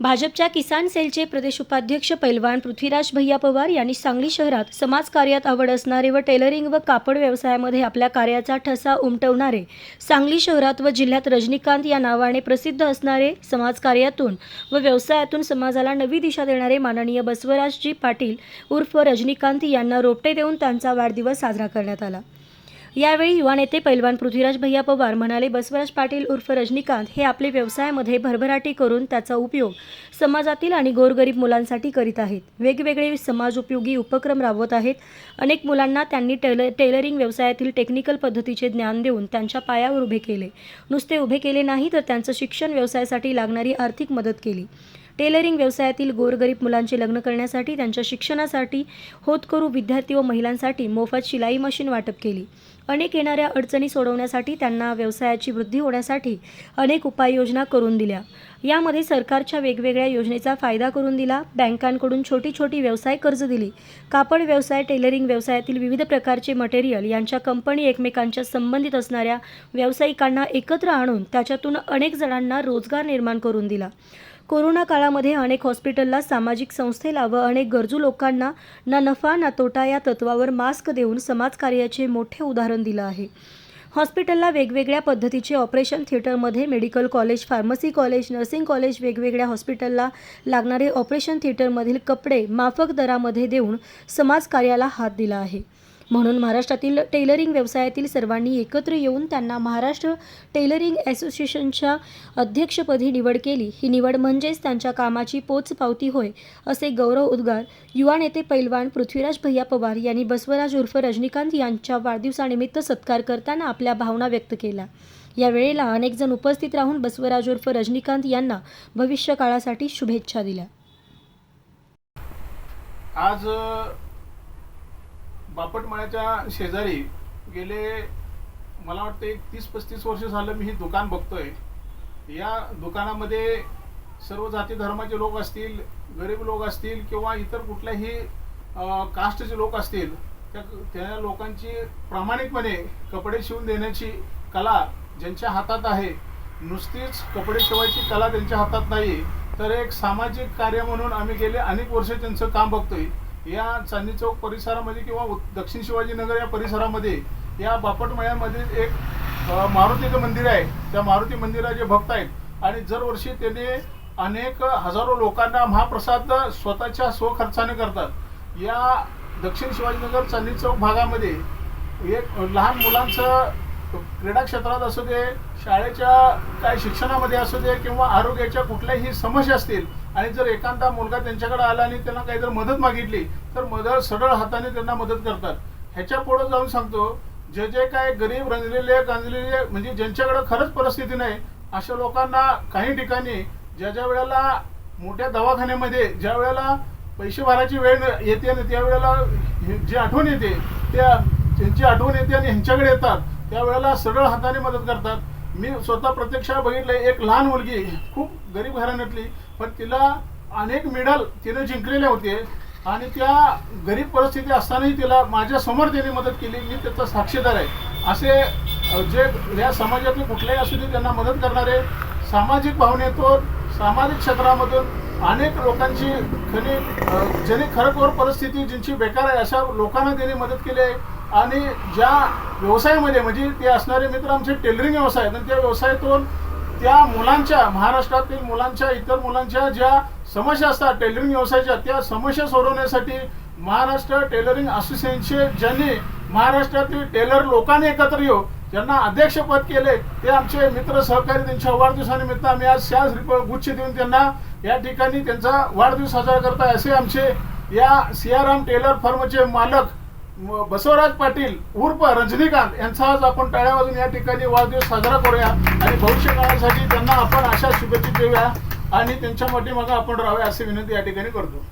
भाजपच्या किसान सेलचे प्रदेश उपाध्यक्ष पैलवान पृथ्वीराज भैया पवार यांनी सांगली शहरात समाजकार्यात आवड असणारे व टेलरिंग व कापड व्यवसायामध्ये आपल्या कार्याचा ठसा उमटवणारे सांगली शहरात व जिल्ह्यात रजनीकांत या नावाने प्रसिद्ध असणारे समाजकार्यातून व व्यवसायातून समाजाला नवी दिशा देणारे माननीय बसवराजजी पाटील उर्फ रजनीकांत यांना रोपटे देऊन त्यांचा वाढदिवस साजरा करण्यात आला. यावेळी युवा नेते पैलवान पृथ्वीराज भैया पवार म्हणाले बसवराज पाटील उर्फ रजनीकांत हे आपले व्यवसायामध्ये भरभराटी करून त्याचा उपयोग समाजातील आणि गोरगरीब मुलांसाठी करीत आहेत. वेगवेगळे समाज उपयोगी उपक्रम राबवत आहेत. अनेक मुलांना त्यांनी टेल टेलरिंग व्यवसायातील टेक्निकल पद्धतीचे ज्ञान देऊन त्यांच्या पायावर उभे केले. नुसते उभे केले नाही तर त्यांचं शिक्षण व्यवसायासाठी लागणारी आर्थिक मदत केली. टेलरिंग व्यवसायातील गोरगरीब मुलांचे लग्न करण्यासाठी त्यांच्या शिक्षणासाठी होतकरू विद्यार्थी व महिलांसाठी मोफत शिलाई मशीन वाटप केली. अनेक येणाऱ्या अडचणी सोडवण्यासाठी त्यांना व्यवसायाची वृद्धी होण्यासाठी अनेक उपाययोजना करून दिल्या. यामध्ये सरकारच्या वेगवेगळ्या योजनेचा फायदा करून दिला. बँकांकडून छोटी छोटी व्यवसाय कर्ज दिली. कापड व्यवसाय टेलरिंग व्यवसायातील विविध प्रकारचे मटेरियल यांच्या कंपनी एकमेकांच्या संबंधित असणाऱ्या व्यावसायिकांना एकत्र आणून त्याच्यातून अनेक जणांना रोजगार निर्माण करून दिला. कोरोना काळामध्ये अनेक हॉस्पिटलला सामाजिक संस्थेला व अनेक गरजू लोकांना ना नफा ना तोटा या तत्वावर मास्क देऊन समाजकार्याचे मोठे उदाहरण दिलं आहे. हॉस्पिटलला वेगवेगळ्या पद्धतीचे ऑपरेशन थिएटरमध्ये medical college pharmacy college nursing college वेगवेगळ्या हॉस्पिटलला लागणारे ऑपरेशन थिएटरमधील कपडे माफक दरामध्ये देऊन समाजकार्याला हात दिला आहे. म्हणून महाराष्ट्रातील टेलरिंग व्यवसायातील सर्वांनी एकत्र येऊन त्यांना महाराष्ट्र टेलरिंग असोसिएशनच्या अध्यक्षपदी निवड केली. ही निवड म्हणजेच त्यांच्या कामाची पोचपावती होय असे गौरव उद्गार युवा नेते पैलवान पृथ्वीराज भैया पवार यांनी बसवराज उर्फ रजनीकांत यांच्या वाढदिवसानिमित्त सत्कार करताना आपल्या भावना व्यक्त केल्या. या वेळेला अनेक जण उपस्थित राहून बसवराज उर्फ रजनीकांत यांना भविष्य काळासाठी शुभेच्छा दिल्या. आज बापटमाळ्याच्या शेजारी गेले मला वाटतं एक तीस पस्तीस वर्ष झालं मी हे दुकान बघतोय. या दुकानामध्ये सर्व जाती धर्माचे लोक असतील गरीब लोक असतील किंवा इतर कुठल्याही कास्टचे लोक असतील त्या त्या लोकांची प्रामाणिकपणे कपडे शिवून देण्याची कला ज्यांच्या हातात आहे नुसतीच कपडे शिवायची कला त्यांच्या हातात नाही. तर एक सामाजिक कार्य म्हणून आम्ही गेले अनेक वर्ष त्यांचं काम बघतोय. या चांदणी चौक परिसरामध्ये किंवा दक्षिण शिवाजीनगर या परिसरामध्ये या बापटमळ्यामध्ये एक मारुतीचं मंदिर आहे. त्या मारुती मंदिराचे भक्त आहेत आणि दरवर्षी त्याने अनेक हजारो लोकांना महाप्रसाद स्वतःच्या स्वखर्चाने करतात. या दक्षिण शिवाजीनगर चांदणी चौक भागामध्ये एक लहान मुलांचं क्रीडा क्षेत्रात असू दे शाळेच्या काय शिक्षणामध्ये असू दे किंवा आरोग्याच्या कुठल्याही समस्या असतील आणि जर एखादा मुलगा त्यांच्याकडे आला आणि त्यांना काही जर मदत मागितली तर मदत सरळ हाताने त्यांना मदत करतात. ह्याच्या पुढे जाऊन सांगतो जे जे काय गरीब रंजलेले गांजलेले म्हणजे ज्यांच्याकडे खरंच परिस्थिती नाही अशा लोकांना काही ठिकाणी ज्या ज्या वेळेला मोठ्या दवाखान्यामध्ये ज्या वेळेला पैसे भरायची वेळ येते आणि त्यावेळेला हे- जी आठवण येते त्या त्यांची आठवण येते आणि ह्यांच्याकडे येतात त्यावेळेला सरळ हाताने मदत करतात. मी स्वतः प्रत्यक्ष बघितलं एक लहान मुलगी खूप गरीब घराण्यातली पण तिला अनेक मेडल तिने जिंकलेले होते. आणि त्या गरीब परिस्थिती असतानाही तिला माझ्यासमोर त्यांनी मदत केली मी त्याचा साक्षीदार आहे. असे जे या समाजातले कुठल्याही असू दे त्यांना मदत करणारे सामाजिक भावनेतून सामाजिक क्षेत्रामधून अनेक लोकांची खरी अ, ज्यांनी खरोखर परिस्थिती ज्यांची बेकार आहे अशा लोकांना त्यांनी मदत केली आहे. आणि ज्या व्यवसायामध्ये म्हणजे ते असणारे मित्र आमचे टेलरिंग व्यवसाय आहेत आणि त्या व्यवसायातून त्या मुलांच्या महाराष्ट्रातील मुलांच्या इतर मुलांच्या ज्या समस्या असतात टेलरिंग व्यवसायाच्या त्या समस्या सोडवण्यासाठी महाराष्ट्र टेलरिंग असोसिएशनचे ज्यांनी महाराष्ट्रातील टेलर लोकांनी एकत्र येऊ ज्यांना अध्यक्षपद केले ते आमचे मित्र सहकारी त्यांच्या वाढदिवसानिमित्त आम्ही आज शास गुच्छ देऊन त्यांना या ठिकाणी त्यांचा वाढदिवस साजरा करताय असे आमचे या सियाराम टेलर फर्मचे मालक बसवराज पाटील उर्फ रजनीकांत यांचा आज आपण टाळ्या वाजून या ठिकाणी वाढदिवस साजरा करूया आणि भविष्य काळासाठी त्यांना आपण अशा शुभेच्छा देऊया आणि त्यांच्या पाठीमागे आपण राहूया अशी विनंती या ठिकाणी करतो.